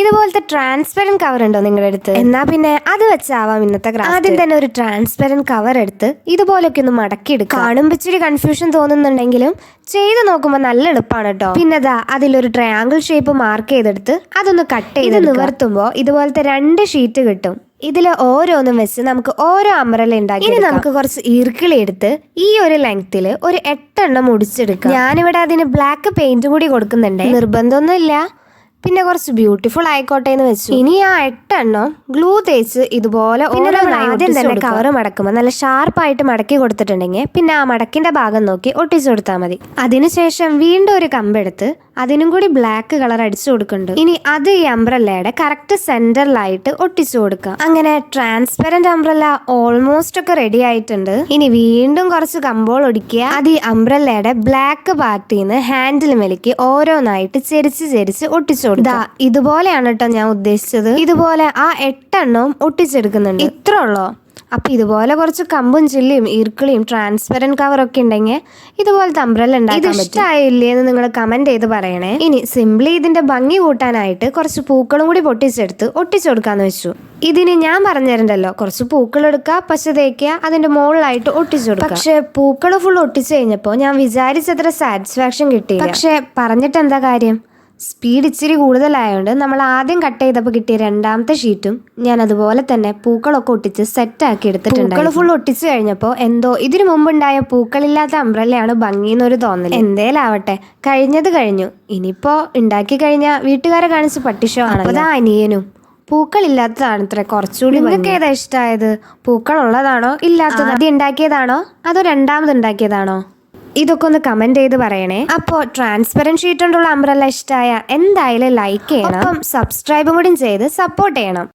ഇതുപോലത്തെ transparent cover ഉണ്ടോ നിങ്ങളുടെ അടുത്ത്? എന്നാ പിന്നെ അത് വെച്ചാവാം ഇന്നത്തെ ക്രാഫ്റ്റ് ആദ്യം തന്നെ ഒരു ട്രാൻസ്പെറന്റ് കവർ എടുത്ത് ഇതുപോലൊക്കെ ഒന്ന് മടക്കി എടുക്കുക കാണുമ്പോൾ ഇച്ചിരി കൺഫ്യൂഷൻ തോന്നുന്നുണ്ടെങ്കിലും ചെയ്ത് നോക്കുമ്പോൾ നല്ല എളുപ്പമാണ് കേട്ടോ പിന്നെ ദാ അതിലൊരു ട്രയാങ്കിൾ ഷേപ്പ് മാർക്ക് ചെയ്തെടുത്ത് അതൊന്ന് കട്ട് ചെയ്ത് നിവർത്തുമ്പോൾ ഇതുപോലത്തെ രണ്ട് ഷീറ്റ് കിട്ടും. ഇതിൽ ഓരോന്നും വെച്ച് നമുക്ക് ഓരോ അമറല ഉണ്ടാക്കി ഇനി നമുക്ക് കുറച്ച് ഈർക്കിളി എടുത്ത് ഈ ഒരു ലെങ്ത്തിൽ ഒരു എട്ടെണ്ണം മുടിച്ചെടുക്കാം. ഞാനിവിടെ അതിന് ബ്ലാക്ക് പെയിന്റ് കൂടി കൊടുക്കുന്നുണ്ട്. നിർബന്ധമൊന്നുമില്ല. പിന്നെ കുറച്ച് ബ്യൂട്ടിഫുൾ ആയിക്കോട്ടെ എന്ന് വെച്ചു. ഇനി ആ എട്ടെണ്ണം ഗ്ലൂ തേച്ച് ഇതുപോലെ ആദ്യം തന്നെ കവർ മടക്കുമ്പോൾ നല്ല ഷാർപ്പായിട്ട് മടക്കി കൊടുത്തിട്ടുണ്ടെങ്കിൽ പിന്നെ ആ മടക്കിന്റെ ഭാഗം നോക്കി ഒട്ടിച്ചു കൊടുത്താൽ മതി. അതിനുശേഷം വീണ്ടും ഒരു കമ്പെടുത്ത് അതിനും കൂടി ബ്ലാക്ക് കളർ അടിച്ചു കൊടുക്കുന്നുണ്ട്. ഇനി അത് ഈ അംബ്രല്ലയുടെ കറക്റ്റ് സെന്ററിലായിട്ട് ഒട്ടിച്ചു കൊടുക്കാം. അങ്ങനെ ട്രാൻസ്പെറന്റ് അംബ്രല്ല ഓൾമോസ്റ്റ് ഒക്കെ റെഡി ആയിട്ടുണ്ട്. ഇനി വീണ്ടും കുറച്ച് കമ്പോൾ ഒടിക്കുക. അത് ഈ അംബ്രല്ലയുടെ ബ്ലാക്ക് പാർട്ടിൽ നിന്ന് ഹാൻഡിൽ മെലിക്ക് ഓരോന്നായിട്ട് ചെരിച്ച് ചെരിച്ച് ഒട്ടിച്ചു കൊടുക്കുക ഇതുപോലെയാണ് കേട്ടോ ഞാൻ ഉദ്ദേശിച്ചത്. ഇതുപോലെ ആ എട്ടെണ്ണവും ഒട്ടിച്ചെടുക്കുന്നുണ്ട്. ഇത്ര ഉള്ളോ? അപ്പൊ ഇതുപോലെ കുറച്ച് കമ്പും ചില്ലിയും ഈർക്കിളിയും ട്രാൻസ്പെറന്റ് കവറൊക്കെ ഉണ്ടെങ്കിൽ ഇതുപോലത്തെ അംബ്രല്ല ഉണ്ടാക്കാൻ ഇഷ്ടമായില്ലേ എന്ന് നിങ്ങൾ കമന്റ് ചെയ്ത് പറയണേ. ഇനി സിംപ്ലി ഇതിന്റെ ഭംഗി കൂട്ടാനായിട്ട് കുറച്ച് പൂക്കളും കൂടി പൊട്ടിച്ചെടുത്ത് ഒട്ടിച്ചു കൊടുക്കാമെന്ന് വെച്ചു. ഇതിന് ഞാൻ പറഞ്ഞിട്ടുണ്ടല്ലോ കുറച്ച് പൂക്കൾ എടുക്കുക പശ തേക്കുക അതിന്റെ മുകളിലായിട്ട് ഒട്ടിച്ചു കൊടുക്കുക. പക്ഷേ പൂക്കൾ ഫുൾ ഒട്ടിച്ചു കഴിഞ്ഞപ്പോൾ ഞാൻ വിചാരിച്ചത്ര സാറ്റിസ്ഫാക്ഷൻ കിട്ടി പക്ഷേ പറഞ്ഞിട്ട് എന്താ കാര്യം? സ്പീഡ് ഇച്ചിരി കൂടുതലായതുകൊണ്ട് നമ്മൾ ആദ്യം കട്ട് ചെയ്തപ്പോൾ കിട്ടിയ രണ്ടാമത്തെ ഷീറ്റും ഞാൻ അതുപോലെ തന്നെ പൂക്കളൊക്കെ ഒട്ടിച്ച് സെറ്റ് ആക്കി എടുത്തിട്ടുണ്ട് പൂക്കൾ ഫുൾ ഒട്ടിച്ചു കഴിഞ്ഞപ്പോൾ എന്തോ ഇതിനു മുമ്പുണ്ടായ പൂക്കളില്ലാത്ത അംബ്രല്ലയാണ് ഭംഗി എന്നൊരു തോന്നൽ എന്തേലാവട്ടെ കഴിഞ്ഞത് കഴിഞ്ഞു. ഇനിയിപ്പോ ഉണ്ടാക്കി കഴിഞ്ഞാൽ വീട്ടുകാരെ കാണിച്ച് പട്ടിഷോ ആണ് അതാ അനിയനും. പൂക്കളില്ലാത്തതാണ് ഇത്ര കുറച്ചുകൂടി നിങ്ങൾക്ക് ഏതാ ഇഷ്ടമായത് പൂക്കൾ ഉള്ളതാണോ? ഇല്ലാത്തത് ആദ്യം ഉണ്ടാക്കിയതാണോ? അതോ രണ്ടാമത് ഉണ്ടാക്കിയതാണോ? ഇതൊക്കെ ഒന്ന് കമന്റ് ചെയ്ത് പറയണേ. അപ്പോ ട്രാൻസ്പെറന്റ് ഷീറ്റ് കൊണ്ടുള്ള അംബ്രല്ല ഇഷ്ടമായ എന്തായാലും ലൈക്ക് ചെയ്യണം. അപ്പം സബ്സ്ക്രൈബും കൂടി ചെയ്ത് സപ്പോർട്ട് ചെയ്യണം.